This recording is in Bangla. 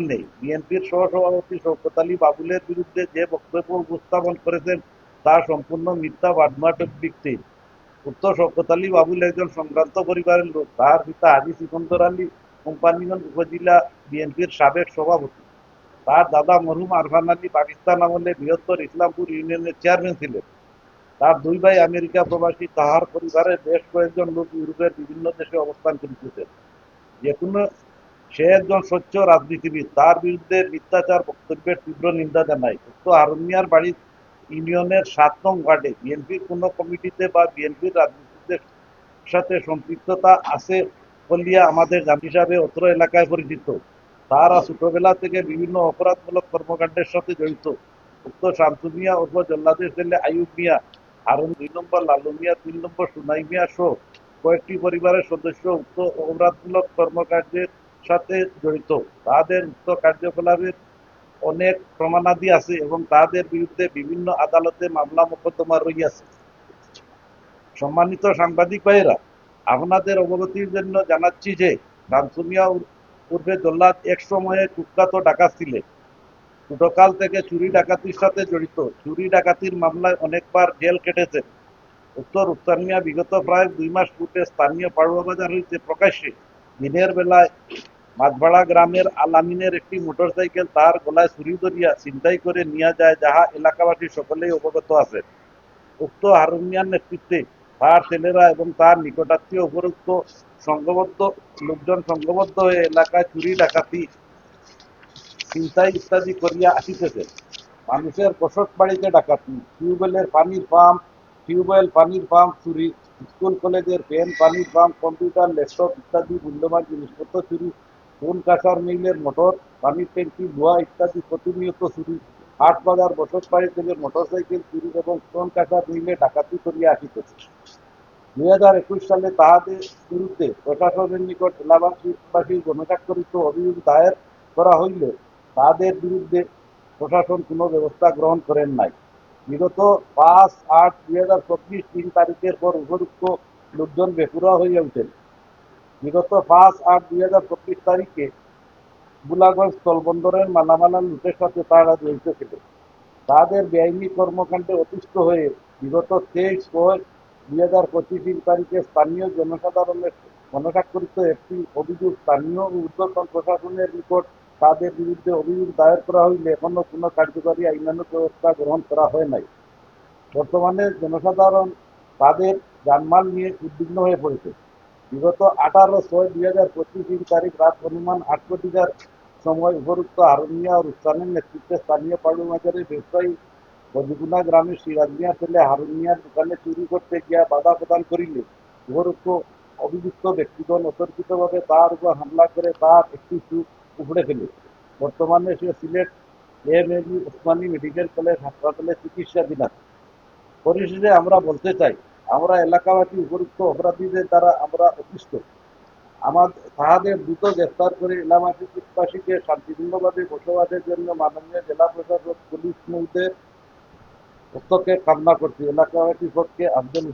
নেই। বিএনপির সহসভাপতি শওকত আলী বাবুলের বিরুদ্ধে যে বক্তব্য উপস্থাপন করেছেন, তা সম্পূর্ণ মিথ্যা বাডমাটক ভিত্তি। উক্ত শওকত আলী বাবুল একজন সংক্রান্ত পরিবারের লোক। তার পিতা হাজি সিকন্দর আলী কোম্পানিগঞ্জ উপজেলা বিএনপির সাবেক সভাপতি। তার দাদা মরহুম আরফান আলী পাকিস্তান আমলে বৃহত্তর ইসলামপুর ইউনিয়নের চেয়ারম্যান ছিলেন। তার দুই ভাই আমেরিকা প্রবাসী। তাহার পরিবারের বেশ কয়েকজন লোক ইউরোপের বিভিন্ন দেশে অবস্থান করিতেছেন। যে কোনো সে একজন স্বচ্ছ রাজনীতিবিদ। তার বিরুদ্ধে মিথ্যাচার, বক্তব্যের তীব্র নিন্দা জানায়। উক্ত আরমিয়ার বাড়ি ইউনিয়নের সাত নং ওয়ার্ডে বিএনপির কোনো কমিটিতে বা বিএনপির রাজনীতিদের সাথে সম্পৃক্ততা আছে বলিয়া আমাদের জাতি হিসাবে অত্র এলাকায় পরিচিত। তারা ছোটবেলা থেকে বিভিন্ন অপরাধমূলক কর্মকাণ্ডের সাথে জড়িত। উক্ত শামসু মিয়া উর্ফ জল্লাদের ছেলে আয়ুব মিয়া হারুন দুই নম্বর, লালু মিয়া তিন নম্বর, সুনাই মিয়া সহ কয়েকটি পরিবারের সদস্য উক্ত অপরাধমূলক কর্মকাণ্ডের সাথে জড়িত। তাদের উক্ত কার্যকলাপের অনেক প্রমাণাদি আছে এবং তাদের বিরুদ্ধে বিভিন্ন আদালতে মামলা মোকদ্দমা রইয়াছে সম্মানিত সাংবাদিক ভাইয়েরা, আপনাদের অবগতির জন্য জানাচ্ছি যে শামসুমিয়া পূর্বে জল্লাদ এক সময়ে কুখ্যাত ডাকাত ছিলেন। ছোটকাল থেকে চুরি ডাকাতির সাথে জড়িত। চুরি ডাকাতির মামলায় অনেকবার জেল কেটেছেন উত্তর উত্তানিয়া বিগত প্রায় দুই মাস পূর্বে স্থানীয় পাড়ুয়া বাজার হইতে প্রকাশ্যে দিনের বেলায় মাঝবাড়া গ্রামের আলামিনের একটি মোটরসাইকেল তার গলায় ছুরি ধরিয়া ছিনতাই করে নিয়ে যায়, যাহা এলাকাবাসী সকলেই অবগত আছে উক্ত হারুনিয়ার নেতৃত্বে তার ছেলেরা এবং তার নিকটাত্মীয় উপরুক্ত সংঘবদ্ধ, লোকজন সংঘবদ্ধ হয়ে এলাকায় চুরি ডাকাতি, ছিনতাই ইত্যাদি করিয়া আসিতেছে। মানুষের বসত বাড়িতে ডাকাতি, টিউবওয়েলের পানির পাম্প, টিউবওয়েল, পানির পাম্প চুরি স্কুল কলেজের পেন পানির পাম্প, কম্পিউটার, ল্যাপটপ ইত্যাদি মূল্যবান জিনিসপত্র চুরি কোন কাঁচার মিলের মোটর পানির ট্যাঙ্কি, ধোয়া ইত্যাদি প্রতিনিয়ত চুরি হাট বাজার বসত বাড়ি থেকে মোটরসাইকেল চুরি এবং কোন কাঁচার মিলে ডাকাতি করিয়া আসিতেছে। দুই হাজার একুশ সালে তাহাদের বিরুদ্ধে প্রশাসনের নিকট এলাকাবাসীর গণস্বাক্ষরিত অভিযোগ দায়ের করা হইলে তাদের বিরুদ্ধে প্রশাসন কোনো ব্যবস্থা গ্রহণ করেন নাই। বিগত পাঁচ আট দুই হাজার চব্বিশ তিন তারিখের পর উপযুক্ত লোকজন বেকুরা হইয়া ওঠেন বিগত পাঁচ আট দুই হাজার চব্বিশ তারিখে বুলাগঞ্জ স্থলবন্দরের মালামালা লুটের সাথে তারা জড়িত ছিল। তাদের বেআইনি কর্মকাণ্ডে অতিষ্ঠ হয়ে বিগত তেইশ ছয় দুই হাজার পঁচিশ তারিখে স্থানীয় জনসাধারণের গণস্বাক্ষরিত একটি অভিযোগ স্থানীয় ও ঊর্ধ্বতন প্রশাসনের নিকট তাদের বিরুদ্ধে অভিযোগ দায়ের করা হইলে এখনও কোনো কার্যকরী আইনানুগ ব্যবস্থা গ্রহণ করা হয় নাই। বর্তমানে জনসাধারণ তাদের জানমাল নিয়ে উদ্বিগ্ন হয়ে পড়েছে। বিগত আঠারো ছয় দুই হাজার পঁচিশ তারিখ রাত অনুমান আট কোটিকার সময় উপরুক্ত হারুনিয়া ও রুস্তানের নেতৃত্বে স্থানীয় পাড়ু বাজারের ব্যবসায়ী বজগুনা গ্রামের সিরাজ মিয়া ছেলে হারুন মিয়ার দোকানে চুরি করতে গিয়া বাধা প্রদান করিলে উপরুক্ত অভিযুক্ত ব্যক্তিগণ অতর্কিতভাবে তার উপর হামলা করে তার একটি চুপ উপড়ে ফেলে। বর্তমানে সে Sylhet M M Osmani medical college হাসপাতালে চিকিৎসাধীন আছে। পরিশেষে আমরা বলতে চাই আমরা এলাকাবাসী উপযুক্ত অপরাধীদের দ্বারা আমরা অতিষ্ঠ। আমার তাহাদের দ্রুত গ্রেফতার করে এলাকাবাসীকে শান্তিপূর্ণভাবে বসবাসের জন্য মাননীয় জেলা প্রশাসক পুলিশ মহোদয়ের হস্তক্ষেপ কামনা করছি। এলাকাবাসী পক্ষে আন্দোলন